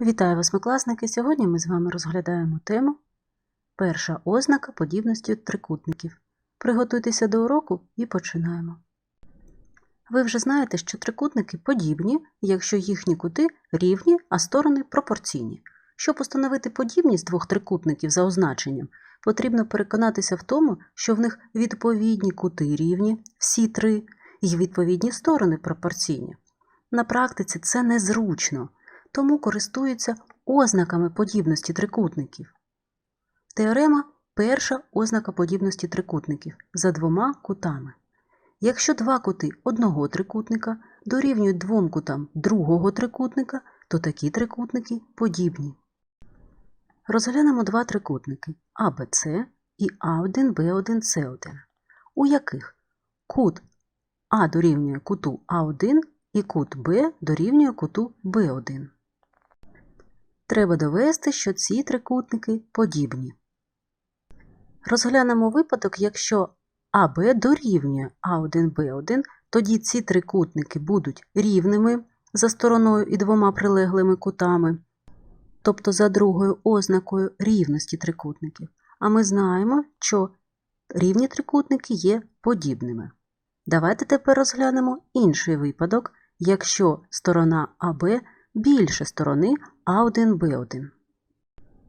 Вітаю восьмикласники! Сьогодні ми з вами розглядаємо тему Перша ознака подібності трикутників. Приготуйтеся до уроку і починаємо. Ви вже знаєте, що трикутники подібні, якщо їхні кути рівні, а сторони пропорційні. Щоб установити подібність двох трикутників за означенням, потрібно переконатися в тому, що в них відповідні кути рівні, всі три, і відповідні сторони пропорційні. На практиці це незручно тому користуються ознаками подібності трикутників. Теорема перша ознака подібності трикутників за двома кутами. Якщо два кути одного трикутника дорівнюють двом кутам другого трикутника, то такі трикутники подібні. Розглянемо два трикутники АБЦ і А1Б1С1, у яких кут А дорівнює куту А1 і кут Б дорівнює куту Б1. Треба довести, що ці трикутники подібні. Розглянемо випадок, якщо АБ дорівнює А1Б1, тоді ці трикутники будуть рівними за стороною і двома прилеглими кутами, тобто за другою ознакою рівності трикутників. А ми знаємо, що рівні трикутники є подібними. Давайте тепер розглянемо інший випадок, якщо сторона АБ більше сторони А1Б1.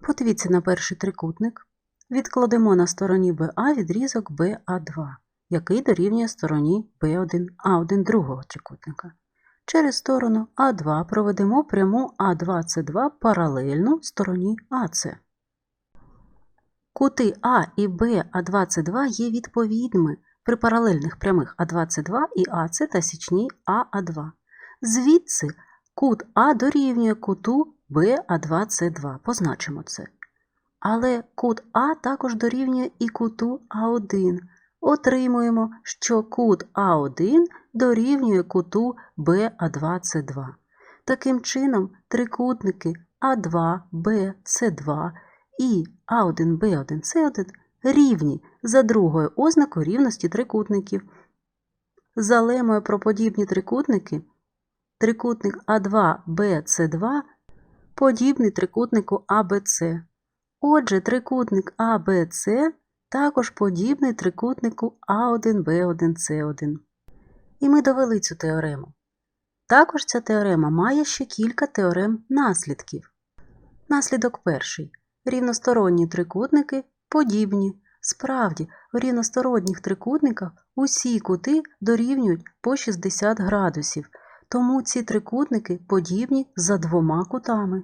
Подивіться на перший трикутник. Відкладемо на стороні БА відрізок БА2, який дорівнює стороні Б1 А1 другого трикутника. Через сторону А2 проведемо пряму А2С2 паралельну стороні АС. Кути А і Б А2С2 є відповідними при паралельних прямих А2С2 і АС та січній АА2. Звідси Кут А дорівнює куту БА2С2. Позначимо це. Але кут А також дорівнює і куту А1. Отримуємо, що кут А1 дорівнює куту БА2С2. Таким чином, трикутники А2, Б, С2 і А1, Б1, С1 рівні за другою ознакою рівності трикутників. За лемою про подібні трикутники трикутник А2БС2 подібний трикутнику АБЦ. Отже, трикутник АБЦ також подібний трикутнику А1Б1С1. І ми довели цю теорему. Також ця теорема має ще кілька теорем наслідків. Наслідок перший. Рівносторонні трикутники подібні. Справді, в рівносторонніх трикутниках усі кути дорівнюють по 60 градусів, тому ці трикутники подібні за двома кутами.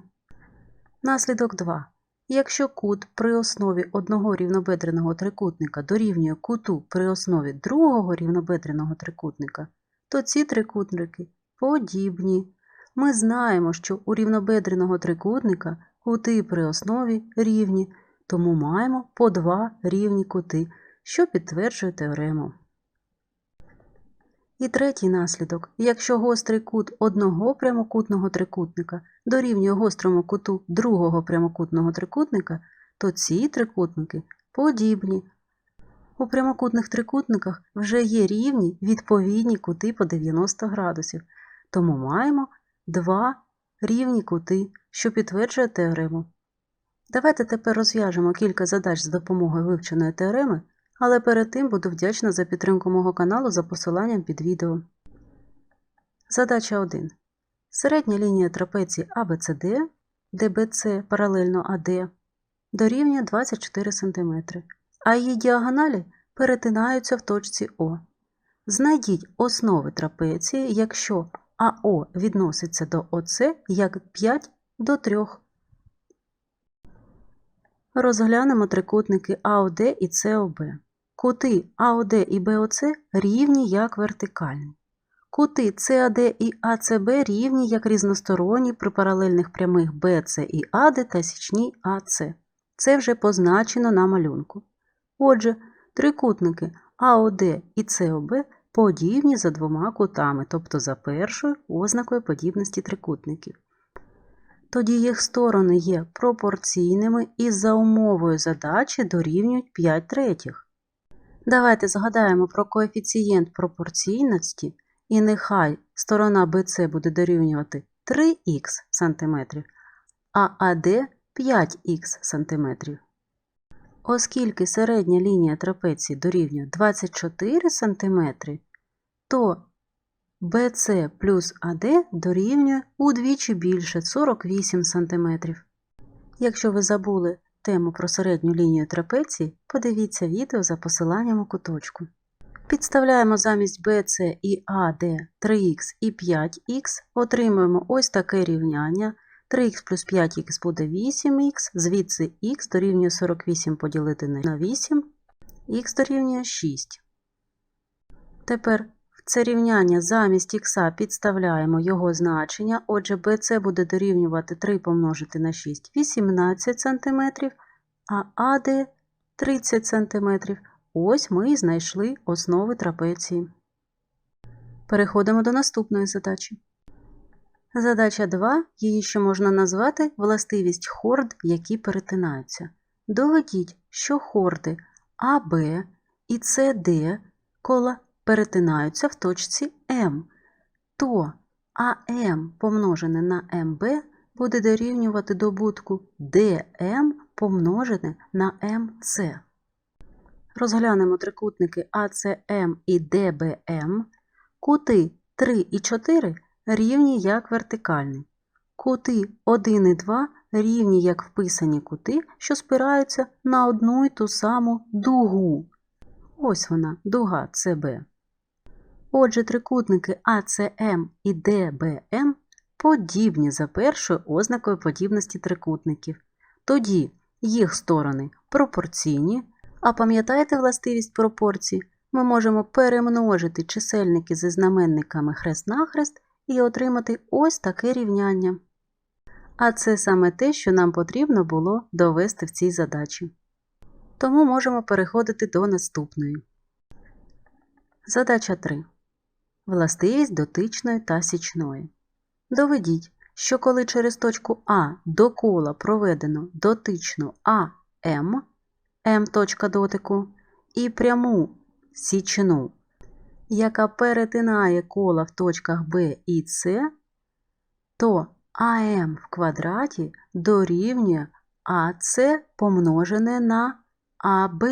Наслідок 2. Якщо кут при основі одного рівнобедреного трикутника дорівнює куту при основі другого рівнобедреного трикутника, то ці трикутники подібні. Ми знаємо, що у рівнобедреного трикутника кути при основі рівні, тому маємо по два рівні кути, що підтверджує теорему. І третій наслідок. Якщо гострий кут одного прямокутного трикутника дорівнює гострому куту другого прямокутного трикутника, то ці трикутники подібні. У прямокутних трикутниках вже є рівні відповідні кути по 90 градусів, тому маємо два рівні кути, що підтверджує теорему. Давайте тепер розв'яжемо кілька задач з допомогою вивченої теореми але перед тим буду вдячна за підтримку мого каналу за посиланням під відео. Задача 1. Середня лінія трапеції де BC паралельно AD, дорівнює 24 см, а її діагоналі перетинаються в точці О. Знайдіть основи трапеції, якщо АО відноситься до ОЦ як 5 до 3. Розглянемо трикутники АОД і СОБ. Кути АОД і БОЦ рівні як вертикальні. Кути САД і АЦБ рівні як різносторонні при паралельних прямих БЦ і АД та січній АЦ. Це вже позначено на малюнку. Отже, трикутники АОД і СОБ подібні за двома кутами, тобто за першою ознакою подібності трикутників. Тоді їх сторони є пропорційними і за умовою задачі дорівнюють 5 третіх. Давайте згадаємо про коефіцієнт пропорційності, і нехай сторона BC буде дорівнювати 3х см, а АД 5х см. Оскільки середня лінія трапеції дорівнює 24 см, то BC плюс AD дорівнює удвічі більше 48 см. Якщо ви забули тему про середню лінію трапеції, подивіться відео за посиланням у куточку. Підставляємо замість BC і AD 3х і 5х, отримуємо ось таке рівняння. 3х плюс 5х буде 8х, звідси х дорівнює 48 поділити на 8, х дорівнює 6. Тепер це рівняння замість х підставляємо його значення, отже BC буде дорівнювати 3 помножити на 6 – 18 см, а AD 30 см. Ось ми і знайшли основи трапеції. Переходимо до наступної задачі. Задача 2. Її ще можна назвати властивість хорд, які перетинаються. Доведіть, що хорди АБ і СД кола перетинаються в точці М, то АМ помножене на МБ буде дорівнювати добутку ДМ помножене на МС. Розглянемо трикутники АЦМ і ДБМ. Кути 3 і 4 рівні як вертикальні. Кути 1 і 2 рівні як вписані кути, що спираються на одну й ту саму дугу. Ось вона, дуга ЦБ. Отже, трикутники АЦМ і ДБМ подібні за першою ознакою подібності трикутників. Тоді їх сторони пропорційні. А пам'ятаєте властивість пропорцій? Ми можемо перемножити чисельники зі знаменниками хрест-нахрест і отримати ось таке рівняння. А це саме те, що нам потрібно було довести в цій задачі. Тому можемо переходити до наступної. Задача 3. Властивість дотичної та січної. Доведіть, що коли через точку А до кола проведено дотичну АМ, М точка дотику, і пряму січну, яка перетинає кола в точках Б і С, то АМ в квадраті дорівнює АС помножене на АБ.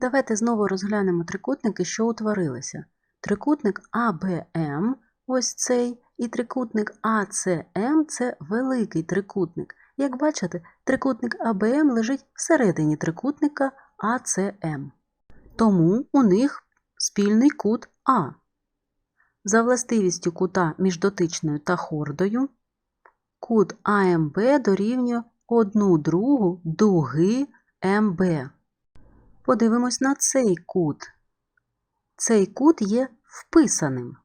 Давайте знову розглянемо трикутники, що утворилися. Трикутник АБМ, ось цей, і трикутник АЦМ це великий трикутник. Як бачите, трикутник АБМ лежить всередині трикутника АЦМ. Тому у них спільний кут А. За властивістю кута між дотичною та хордою, кут АМБ дорівнює 1 другу дуги МБ. Подивимось на цей кут. Цей кут є вписаним.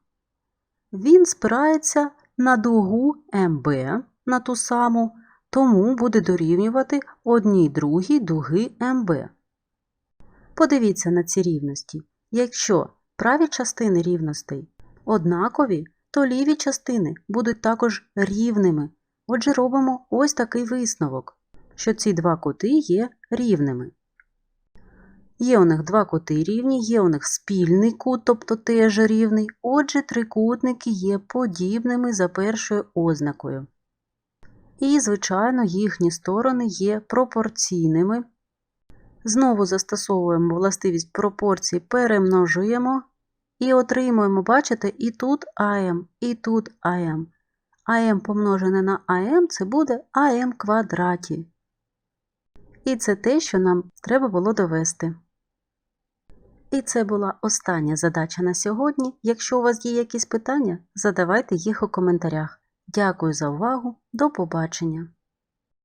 Він спирається на дугу МБ, на ту саму, тому буде дорівнювати одній другій дуги МБ. Подивіться на ці рівності. Якщо праві частини рівностей однакові, то ліві частини будуть також рівними. Отже, робимо ось такий висновок, що ці два кути є рівними. Є у них два кути рівні, є у них спільний кут, тобто теж рівний. Отже, трикутники є подібними за першою ознакою. І, звичайно, їхні сторони є пропорційними. Знову застосовуємо властивість пропорцій, перемножуємо і отримуємо, бачите, і тут АМ, і тут АМ. АМ помножене на АМ це буде АМ квадраті. І це те, що нам треба було довести. І це була остання задача на сьогодні. Якщо у вас є якісь питання, задавайте їх у коментарях. Дякую за увагу. До побачення!